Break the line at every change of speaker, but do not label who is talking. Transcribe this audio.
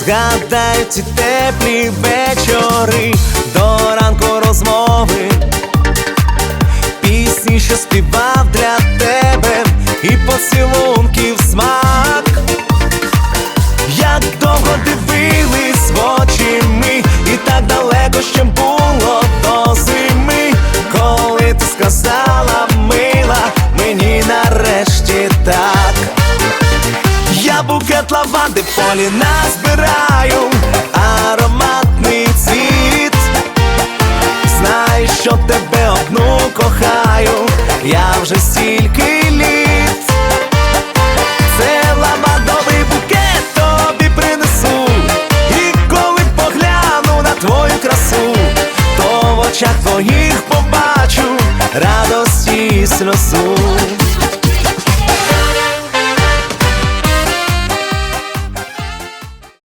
Згадаю ці теплі вечори до ранку розмови, пісні, що співав для тебе, і поцілунків смак. Як довго дивились в очі ми, і так далеко ще було до зими, коли ти сказала, мила, мені нарешті так. Я букет лаванди в полі назбираю, я вже стільки літ. Це лавандовий букет тобі принесу. І коли погляну на твою красу, то в очах твоїх побачу радості і сльозу.